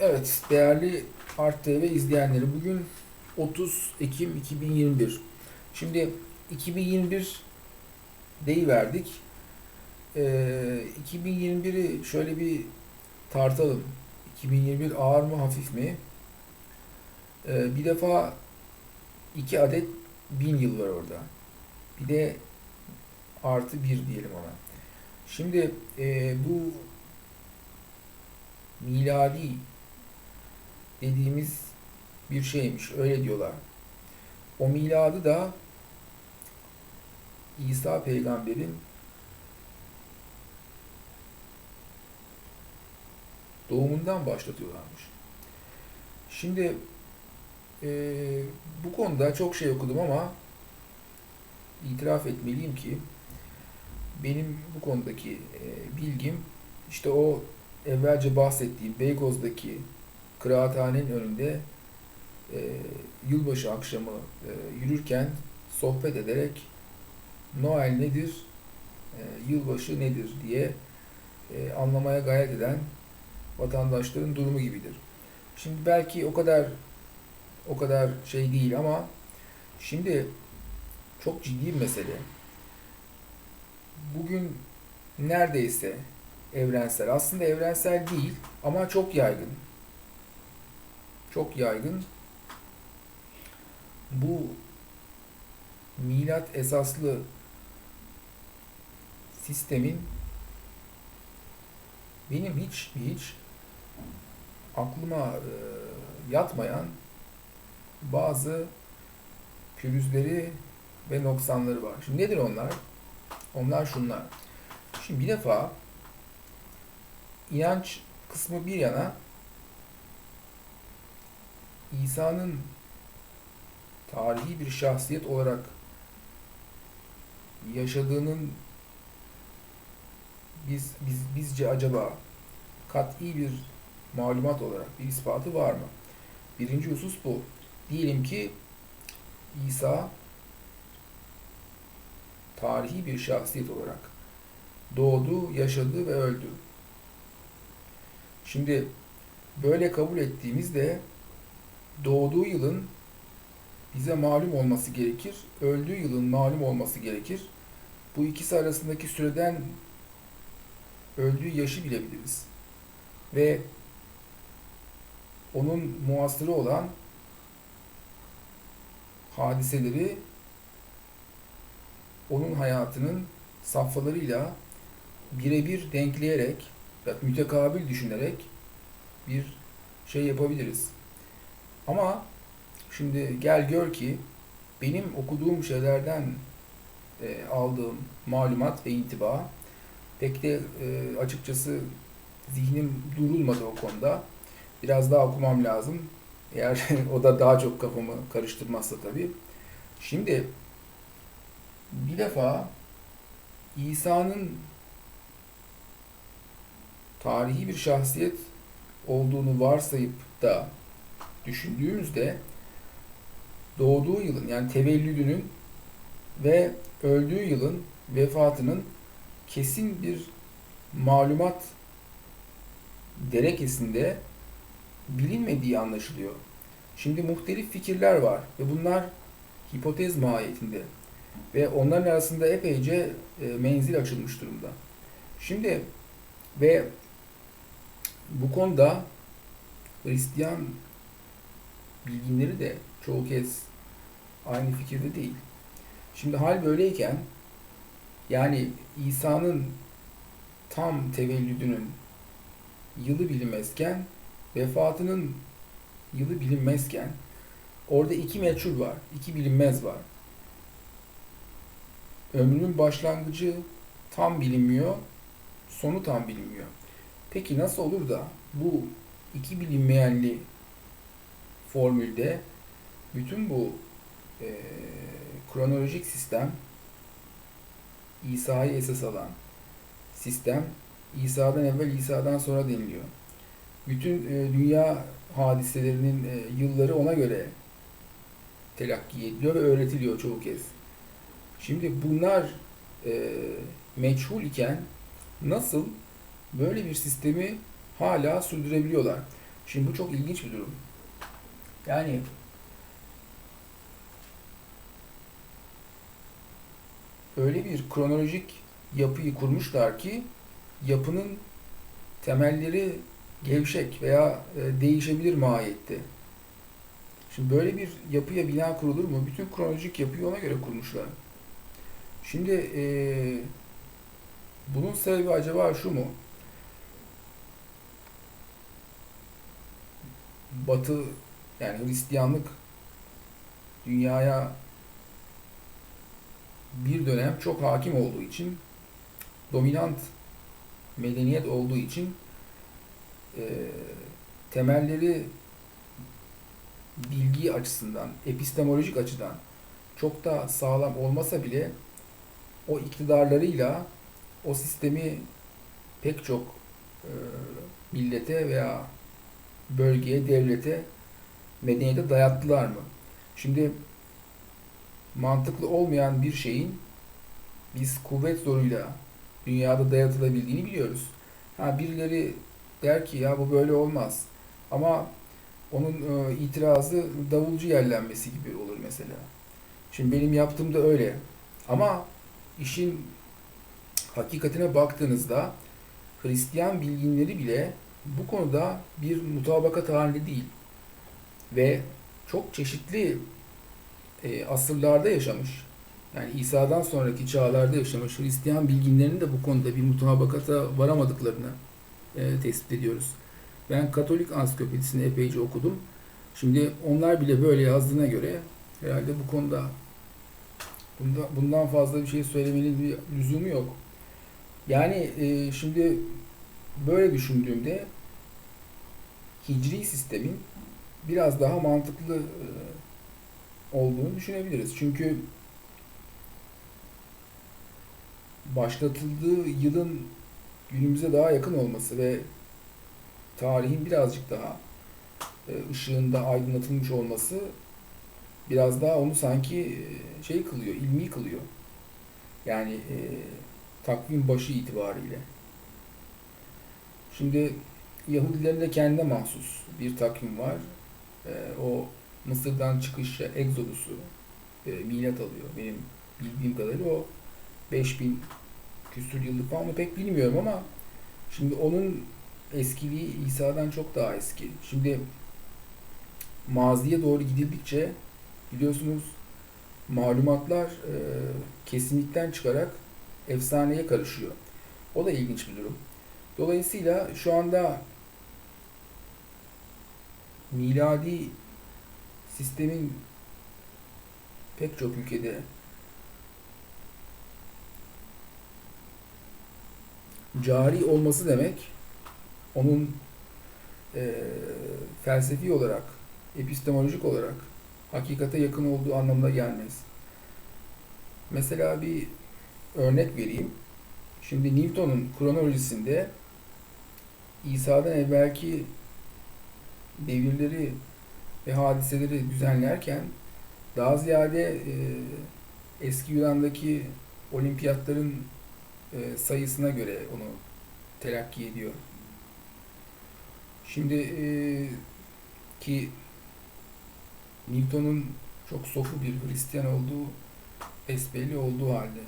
Evet, değerli Art TV izleyenleri bugün 30 Ekim 2021. Şimdi 2021 deyiverdik. Ee, 2021'i şöyle bir tartalım. 2021 ağır mı hafif mi? Ee, bir defa iki adet bin yıl var orada. Bir de artı bir diyelim ona. Şimdi e, bu miladi dediğimiz bir şeymiş. Öyle diyorlar. O miladı da İsa peygamberin doğumundan başlatıyorlarmış. Şimdi eee, bu konuda çok şey okudum ama itiraf etmeliyim ki benim bu konudaki eee, bilgim işte o evvelce bahsettiğim Beykoz'daki kıraathanenin önünde e, yılbaşı akşamı e, yürürken sohbet ederek Noel nedir, e, yılbaşı nedir diye e, anlamaya gayret eden vatandaşların durumu gibidir. Şimdi belki o kadar o kadar şey değil ama şimdi çok ciddi bir mesele. Bugün neredeyse evrensel. Aslında evrensel değil ama çok yaygın. Çok yaygın. Bu milat esaslı sistemin benim hiç hiç aklıma e, yatmayan bazı pürüzleri ve noksanları var. Şimdi nedir onlar? Onlar şunlar. Şimdi bir defa inanç kısmı bir yana İsa'nın tarihi bir şahsiyet olarak yaşadığının biz, biz bizce acaba kat'i bir malumat olarak bir ispatı var mı? Birinci husus bu. Diyelim ki İsa tarihi bir şahsiyet olarak doğdu, yaşadı ve öldü. Şimdi böyle kabul ettiğimizde doğduğu yılın bize malum olması gerekir, öldüğü yılın malum olması gerekir. Bu ikisi arasındaki süreden öldüğü yaşı bilebiliriz. Ve onun muasırı olan hadiseleri onun hayatının safhalarıyla birebir denkleyerek mütekabil düşünerek bir şey yapabiliriz. Ama şimdi gel gör ki benim okuduğum şeylerden e, aldığım malumat ve intiba pek de e, açıkçası zihnim durulmadı o konuda. Biraz daha okumam lazım. Eğer o da daha çok kafamı karıştırmazsa tabii. Şimdi bir defa İsa'nın tarihi bir şahsiyet olduğunu varsayıp da düşündüğümüzde doğduğu yılın yani tevellüdünün ve öldüğü yılın vefatının kesin bir malumat derekesinde bilinmediği anlaşılıyor. Şimdi muhtelif fikirler var ve bunlar hipotez mahiyetinde ve onların arasında epeyce e, menzil açılmış durumda. Şimdi ve bu konuda Hristiyan bilginleri de çoğu kez aynı fikirde değil. Şimdi hal böyleyken yani İsa'nın tam tevellüdünün yılı bilinmezken vefatının yılı bilinmezken orada iki meçhul var, iki bilinmez var. Ömrünün başlangıcı tam bilinmiyor, sonu tam bilinmiyor. Peki nasıl olur da bu iki bilinmeyenli formülde bütün bu e, kronolojik sistem İsa'yı esas alan sistem İsa'dan evvel İsa'dan sonra deniliyor. Bütün e, dünya hadiselerinin e, yılları ona göre telakki ediliyor ve öğretiliyor çoğu kez. Şimdi bunlar e, meçhul iken nasıl böyle bir sistemi hala sürdürebiliyorlar? Şimdi bu çok ilginç bir durum. Yani öyle bir kronolojik yapıyı kurmuşlar ki yapının temelleri gevşek veya e, değişebilir mahiyette. Şimdi böyle bir yapıya bina kurulur mu? Bütün kronolojik yapıyı ona göre kurmuşlar. Şimdi e, bunun sebebi acaba şu mu? Batı yani Hristiyanlık dünyaya bir dönem çok hakim olduğu için dominant medeniyet olduğu için e, temelleri bilgi açısından, epistemolojik açıdan çok da sağlam olmasa bile o iktidarlarıyla o sistemi pek çok e, millete veya bölgeye, devlete, medeniyete dayattılar mı? Şimdi mantıklı olmayan bir şeyin biz kuvvet zoruyla dünyada dayatılabildiğini biliyoruz. Ha birileri der ki ya bu böyle olmaz. Ama onun e, itirazı davulcu yerlenmesi gibi olur mesela. Şimdi benim yaptığım da öyle. Ama işin hakikatine baktığınızda Hristiyan bilginleri bile bu konuda bir mutabakat halinde değil. Ve çok çeşitli e, asırlarda yaşamış. Yani İsa'dan sonraki çağlarda yaşamış Hristiyan bilginlerin de bu konuda bir mutabakata varamadıklarını e, tespit ediyoruz. Ben Katolik ansiklopedisini epeyce okudum. Şimdi onlar bile böyle yazdığına göre herhalde bu konuda bunda, bundan fazla bir şey söylemenin bir lüzumu yok. Yani e, şimdi böyle düşündüğümde hicri sistemin biraz daha mantıklı e, olduğunu düşünebiliriz. Çünkü başlatıldığı yılın günümüze daha yakın olması ve tarihin birazcık daha e, ışığında aydınlatılmış olması biraz daha onu sanki e, şey kılıyor, ilmi kılıyor. Yani e, takvim başı itibariyle. Şimdi Yahudilerin de kendine mahsus bir takvim var. E, o Mısır'dan çıkış Exodus'u e, milat alıyor. Benim bildiğim kadarıyla o 5000 küsur yıllık falan mı pek bilmiyorum ama şimdi onun eskiliği İsa'dan çok daha eski. Şimdi maziye doğru gidildikçe biliyorsunuz malumatlar e, kesinlikten çıkarak efsaneye karışıyor. O da ilginç bir durum. Dolayısıyla şu anda miladi sistemin pek çok ülkede cari olması demek onun e, felsefi olarak, epistemolojik olarak hakikate yakın olduğu anlamına gelmez. Mesela bir örnek vereyim. Şimdi Newton'un kronolojisinde İsa'dan evvelki devirleri ve hadiseleri düzenlerken daha ziyade e, eski Yunan'daki olimpiyatların e, sayısına göre onu telakki ediyor. Şimdi e, ki Newton'un çok sofu bir Hristiyan olduğu besbelli olduğu halde